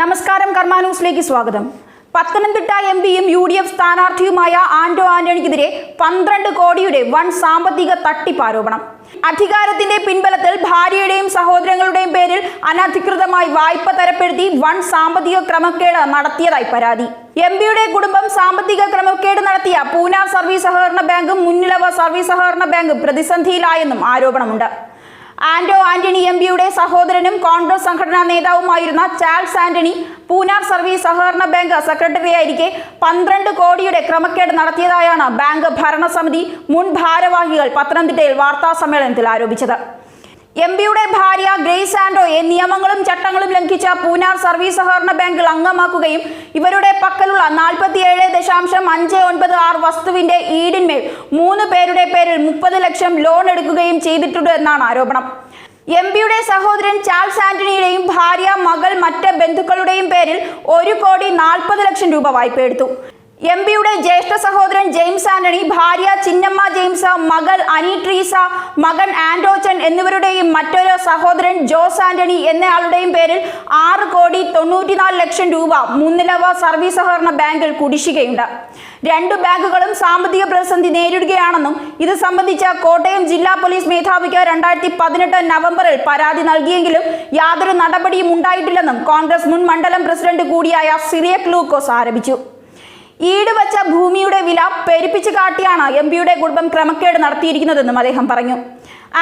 നമസ്കാരം കർമ്മ ന്യൂസിലേക്ക് സ്വാഗതം. പത്തനംതിട്ട എം പിയും യു ഡി എഫ് സ്ഥാനാർത്ഥിയുമായ ആന്റോ ആന്റണിക്കെതിരെ പന്ത്രണ്ട് കോടിയുടെ വൻ സാമ്പത്തിക തട്ടിപ്പ് ആരോപണം അധികാരത്തിന്റെ പിൻബലത്തിൽ ഭാര്യയുടെയും സഹോദരങ്ങളുടെയും പേരിൽ അനധികൃതമായി വായ്പ തരപ്പെടുത്തി വൺ സാമ്പത്തിക ക്രമക്കേട് നടത്തിയതായി പരാതി. എം പിയുടെ കുടുംബം സാമ്പത്തിക ക്രമക്കേട് നടത്തിയ പൂന സർവീസ് സഹകരണ ബാങ്കും മുന്നിലവ സർവീസ് സഹകരണ ബാങ്കും പ്രതിസന്ധിയിലായെന്നും ആരോപണമുണ്ട്. ആന്റോ ആന്റണി എം പിയുടെ സഹോദരനും കോൺഗ്രസ് സംഘടനാ നേതാവുമായിരുന്ന ചാൾസ് ആന്റണി പൂനാർ സർവീസ് സഹകരണ ബാങ്ക് സെക്രട്ടറിയായിരിക്കെ പന്ത്രണ്ട് കോടിയുടെ ക്രമക്കേട് നടത്തിയതായാണ് ബാങ്ക് ഭരണസമിതി മുൻ ഭാരവാഹികൾ പത്തനംതിട്ടയിൽ വാർത്താസമ്മേളനത്തിൽ ആരോപിച്ചത്. എം പിയുടെ ഭാര്യ ഗ്രേസ് ആൻഡോയെ നിയമങ്ങളും ചട്ടങ്ങളും ലംഘിച്ച പൂനാർ സർവീസ് സഹകരണ ബാങ്കിൽ അംഗമാക്കുകയും ഇവരുടെ പക്കലുള്ള നാൽപ്പത്തിയേഴ് ദശാംശം അഞ്ച് ഒൻപത് ആറ് വസ്തുവിന്റെ ഈടിന്മേൽ മൂന്ന് പേരുടെ പേരിൽ മുപ്പത് ലക്ഷം ലോൺ എടുക്കുകയും ചെയ്തിട്ടുണ്ട് എന്നാണ് ആരോപണം. എം പിയുടെ സഹോദരൻ ചാൾസ് ആന്റണിയുടെയും ഭാര്യ മകൾ മറ്റ് ബന്ധുക്കളുടെയും പേരിൽ ഒരു കോടി നാൽപ്പത് ലക്ഷം രൂപ വായ്പ എടുത്തു എം പിയുടെ ജ്യേഷ്ഠ സഹോദരൻ ആന്റണി ഭാര്യ ചിന്നമ്മ ജെയിംസ് മകൾ അനി ട്രീസ മകൻ ആൻഡോച്ചൻ എന്നിവരുടെയും മറ്റൊരു സഹോദരൻ ജോസ് ആന്റണി എന്നയാളുടെയും പേരിൽ ആറ് കോടി തൊണ്ണൂറ്റിനാല് ലക്ഷം രൂപ മുൻനിലവ സർവീസ് സഹകരണ ബാങ്കിൽ കുടിശ്ശികയുണ്ട്. രണ്ട് ബാങ്കുകളും സാമ്പത്തിക പ്രതിസന്ധി നേരിടുകയാണെന്നും ഇത് സംബന്ധിച്ച കോട്ടയം ജില്ലാ പോലീസ് മേധാവിക്ക് രണ്ടായിരത്തി പതിനെട്ട് നവംബറിൽ പരാതി നൽകിയെങ്കിലും യാതൊരു നടപടിയും ഉണ്ടായിട്ടില്ലെന്നും കോൺഗ്രസ് മുൻ മണ്ഡലം പ്രസിഡന്റ് കൂടിയായ സിറിയക് ലൂക്കോസ് ആരോപിച്ചു. ഈട് വച്ച ഭൂമിയുടെ വില പെരുപ്പിച്ചു കാട്ടിയാണ് എം പിയുടെ കുടുംബം ക്രമക്കേട് നടത്തിയിരിക്കുന്നതെന്നും അദ്ദേഹം പറഞ്ഞു.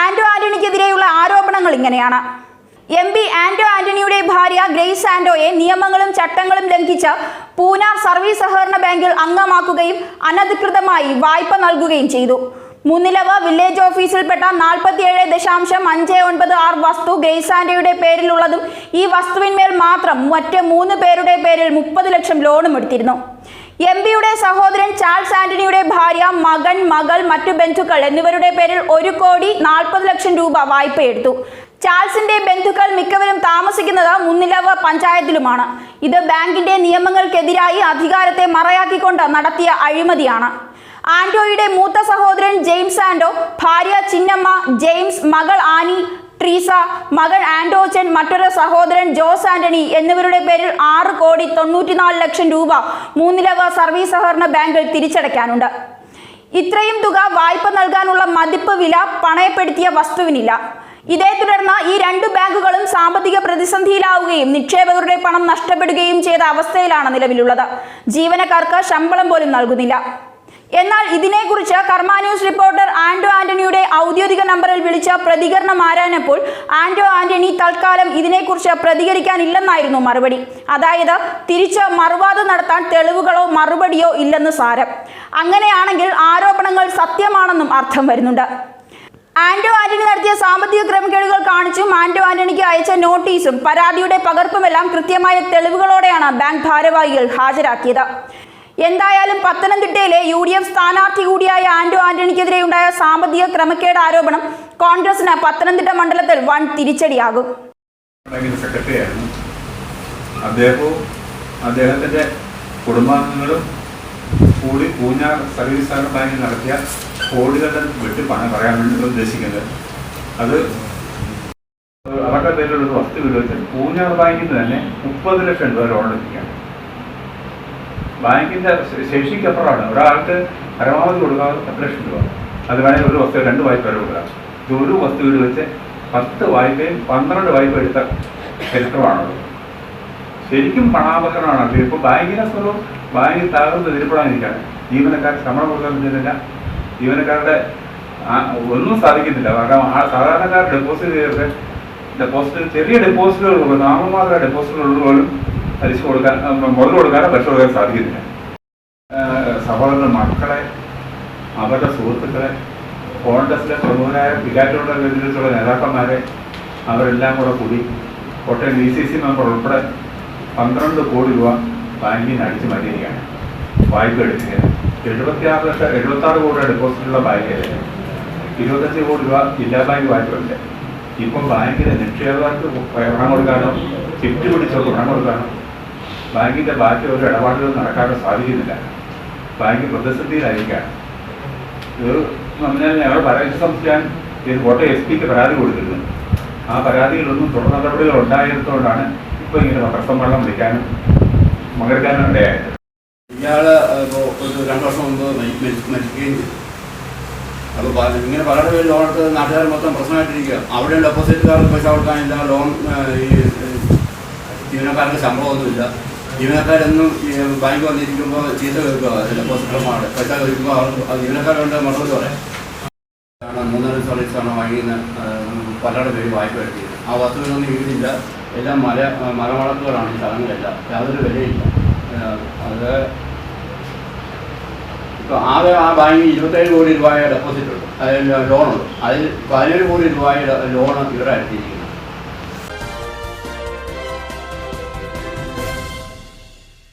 ആന്റോ ആന്റണിക്കെതിരെയുള്ള ആരോപണങ്ങൾ ഇങ്ങനെയാണ്. എം പി ആന്റോ ആന്റണിയുടെ ഭാര്യ ഗ്രേസ് ആന്റോയെ നിയമങ്ങളും ചട്ടങ്ങളും ലംഘിച്ച് പൂനാർ സർവീസ് സഹകരണ ബാങ്കിൽ അംഗമാക്കുകയും അനധികൃതമായി വായ്പ നൽകുകയും ചെയ്തു. മുന്നിലവ് വില്ലേജ് ഓഫീസിൽപ്പെട്ട നാൽപ്പത്തിയേഴ് ദശാംശം അഞ്ച് ഒൻപത് ആറ് വസ്തു ഗ്രേസ് ആന്റോയുടെ പേരിലുള്ളതും ഈ വസ്തുവിന്മേൽ മാത്രം മറ്റ് മൂന്ന് പേരുടെ പേരിൽ മുപ്പത് ലക്ഷം ലോണും എടുത്തിരുന്നു. എം പിയുടെ സഹോദരൻ ചാൾസ് ആന്റണിയുടെ ഭാര്യ മകൻ മകൾ മറ്റു ബന്ധുക്കൾ എന്നിവരുടെ പേരിൽ ഒരു കോടി നാൽപ്പത് ലക്ഷം രൂപ വായ്പയെടുത്തു. ചാൾസിന്റെ ബന്ധുക്കൾ മിക്കവരും താമസിക്കുന്നത് മുന്നിലവ പഞ്ചായത്തിലുമാണ്. ഇത് ബാങ്കിന്റെ നിയമങ്ങൾക്കെതിരായി അധികാരത്തെ മറയാക്കിക്കൊണ്ട് നടത്തിയ അഴിമതിയാണ്. ആന്റോയുടെ മൂത്ത സഹോദരൻ ജെയിംസ് ആന്റോ ഭാര്യ ചിന്നമ്മ ജെയിംസ് മകൾ ആനി ട്രീസ മകൻ ആൻഡോച്ചൻ മറ്റൊരു സഹോദരൻ ജോസ് ആന്റണി എന്നിവരുടെ പേരിൽ ആറ് കോടി തൊണ്ണൂറ്റിനാല് ലക്ഷം രൂപ മൂന്നിലവ സർവീസ് സഹകരണ ബാങ്കിൽ തിരിച്ചടയ്ക്കാനുണ്ട്. ഇത്രയും തുക വായ്പ നൽകാനുള്ള മതിപ്പ് വില പണയപ്പെടുത്തിയ വസ്തുവിനില്ല. ഇതേ തുടർന്ന് ഈ രണ്ട് ബാങ്കുകളും സാമ്പത്തിക പ്രതിസന്ധിയിലാവുകയും നിക്ഷേപകരുടെ പണം നഷ്ടപ്പെടുകയും ചെയ്ത അവസ്ഥയിലാണ് നിലവിലുള്ളത്. ജീവനക്കാർക്ക് ശമ്പളം പോലും നൽകുന്നില്ല. എന്നാൽ ഇതിനെക്കുറിച്ച് കർമാ ന്യൂസ് റിപ്പോർട്ടർ ആന്റോ ആന്റണിയുടെ ഔദ്യോഗിക നമ്പറിൽ വിളിച്ച പ്രതികരണം ആരാഞ്ഞപ്പോൾ ആന്റോ ആന്റണി തൽക്കാലം ഇതിനെക്കുറിച്ച് പ്രതികരിക്കാനില്ലെന്നായിരുന്നു മറുപടി. അതായത് തിരിച്ച് മറുവാദം നടത്താൻ തെളിവുകളോ മറുപടിയോ ഇല്ലെന്ന് സാരം. അങ്ങനെയാണെങ്കിൽ ആരോപണങ്ങൾ സത്യമാണെന്നും അർത്ഥം വരുന്നുണ്ട്. ആന്റോ ആന്റണി നടത്തിയ സാമ്പത്തിക ക്രമക്കേടുകൾ കാണിച്ചും ആന്റോ ആന്റണിക്ക് അയച്ച നോട്ടീസും പരാതിയുടെ പകർപ്പുമെല്ലാം കൃത്യമായ തെളിവുകളോടെയാണ് ബാങ്ക് ഭാരവാഹികൾ ഹാജരാക്കിയത്. എന്തായാലും പത്തനംതിട്ടയിലെ യു ഡി എഫ് സ്ഥാനാർത്ഥി കൂടിയായ ആന്റോ ആന്റണിക്കെതിരെ ഉണ്ടായ സാമ്പത്തിക ക്രമക്കേട് ആരോപണം കോൺഗ്രസിന് പത്തനംതിട്ട മണ്ഡലത്തിൽ വൺ തിരിച്ചടിയാകും. അദ്ദേഹത്തിന്റെ കുടുംബാംഗങ്ങളും കൂടി പൂഞ്ഞാർ സർവീസ് ബാങ്കിൽ നടത്തിയ കോടികളുടെ വെട്ടിപ്പാണ് പറയാൻ വേണ്ടി ഉദ്ദേശിക്കുന്നത്. അത് അവരുടെ പേരിലുള്ള വസ്തു വിടുവെച്ച് പൂഞ്ഞാർ ബാങ്കിൽ നിന്ന് തന്നെ മുപ്പത് ലക്ഷം രൂപ ലോൺ എടുക്കുകയാണ്. ബാങ്കിന്റെ ശേഷിക്കപ്പുറമാണ്. ഒരാൾക്ക് പരമാവധി കൊടുക്കാതെ പത്ത് ലക്ഷം രൂപ. അത് വേണമെങ്കിൽ ഒരു വസ്തു രണ്ട് വായ്പ വരെ കൊടുക്കാം. ഇത് ഒരു വസ്തു വീട് വെച്ച് പത്ത് വായ്പയും പന്ത്രണ്ട് വായ്പ എടുത്ത ചരിത്രമാണത്. ശരിക്കും പണാപകരണമാണ് ഇപ്പോൾ ബാങ്കിനെ സ്വലവും ബാങ്കിൽ തകർന്ന് തിരിപ്പെടാനിരിക്കുകയാണ്. ജീവനക്കാർ ശമ്പളം കൊടുക്കാൻ പറ്റുന്നില്ല. ജീവനക്കാരുടെ ഒന്നും സാധിക്കുന്നില്ല. കാരണം ആ സാധാരണക്കാർ ഡെപ്പോസിറ്റ് ചെയ്തിട്ട് ഡെപ്പോസിറ്റ് ചെറിയ ഡെപ്പോസിറ്റുകൾ നാമമാത്ര ഡെപ്പോസിറ്റുകൾ പോലും പലിശ കൊടുക്കാൻ മുതൽ കൊടുക്കാനോ പലിശ കൊടുക്കാൻ സാധിക്കുന്നില്ല. ആ, സഹോദരന്റെ മക്കളെ അവരുടെ സുഹൃത്തുക്കളെ കോൺഗ്രസിലെ പ്രമുഖരായ വികാറ്റോടെ വെല്ലുവിളിച്ചുള്ള നേതാക്കന്മാരെ അവരെല്ലാം കൂടെ കൂടി Kottayam D C C member ഉൾപ്പെടെ പന്ത്രണ്ട് കോടി രൂപ ബാങ്കിന് അടിച്ചു മാറ്റിയിരിക്കുകയാണ്. വായ്പ എടുക്കുകയാണ്. എഴുപത്തിയാറ് ലക്ഷം എഴുപത്താറ് കോടി ഡെപ്പോസിറ്റുള്ള ബാങ്കിൽ ഇരുപത്തഞ്ച് കോടി രൂപ ജില്ലാ ബാങ്ക് വായ്പയുണ്ട്. ഇപ്പം ബാങ്കിന് നിക്ഷേപകർക്ക് പണം കൊടുക്കാനോ ചിറ്റ് പിടിച്ചവർക്ക് പണം കൊടുക്കാനോ ബാങ്കിന്റെ ബാക്കി ഒരു ഇടപാടുകൾ നടക്കാതെ സാധിക്കുന്നില്ല ബാങ്ക് പറഞ്ഞാൽ ഞങ്ങൾ പരാതി സംസ്ഥാൻ ഇത് കോട്ടയം എസ് പിക്ക് പരാതി കൊടുത്തിരുന്നു. ആ പരാതിയിലൊന്നും തുടർ നടപടികൾ ഉണ്ടായിരുന്നതുകൊണ്ടാണ് ഇപ്പോൾ ഇങ്ങനെ പത്രസമ്മേളനം വിളിക്കാനും മകർക്കാനും ഇടയായത്. ഇപ്പോൾ ഒരു രണ്ട് വർഷം മുമ്പ് മരി- മരി- മരിക്കുകയും ചെയ്തു. അപ്പോൾ ഇങ്ങനെ പലരുടെ പേര് ലോൺ എടുത്ത് നാട്ടുകാർ മൊത്തം പ്രശ്നമായിട്ടിരിക്കുക അവിടെ ഡെപ്പോസിറ്റുകാർക്ക് പൈസ കൊടുക്കാനില്ല ലോൺ ഈ ജീവനക്കാർക്ക് ശമ്പളമൊന്നുമില്ല. ജീവനക്കാരൊന്നും ബാങ്ക് വന്നിരിക്കുമ്പോൾ ചീത്ത കേൾക്കുക ഡെപ്പോസിറ്റർമാരുടെ പൈസ കഴിക്കുമ്പോൾ അവർ ജീവനക്കാരുണ്ട് മറുപടി പറയാം. മൂന്നാൽ സർവീസാണ് വാങ്ങിക്കുന്ന പലരുടെ പേര് വായ്പ എടുത്തിരുന്നത് ആ വസ്തുവിനൊന്നും വീടില്ല. എല്ലാം മല മരവളക്കുകളാണ് ഈ സ്ഥലങ്ങളെല്ലാം. യാതൊരു വിലയില്ല. അത് ഇപ്പോൾ ആകെ ആ ബാങ്കിൽ ഇരുപത്തേഴ് കോടി രൂപയുടെ ഡെപ്പോസിറ്റ് ഉണ്ട്. അതിൽ ലോണുണ്ട്. അതിൽ പതിനേഴ് കോടി രൂപയുടെ ലോണ് ഇവിടെ എടുത്തിരിക്കുന്നത്.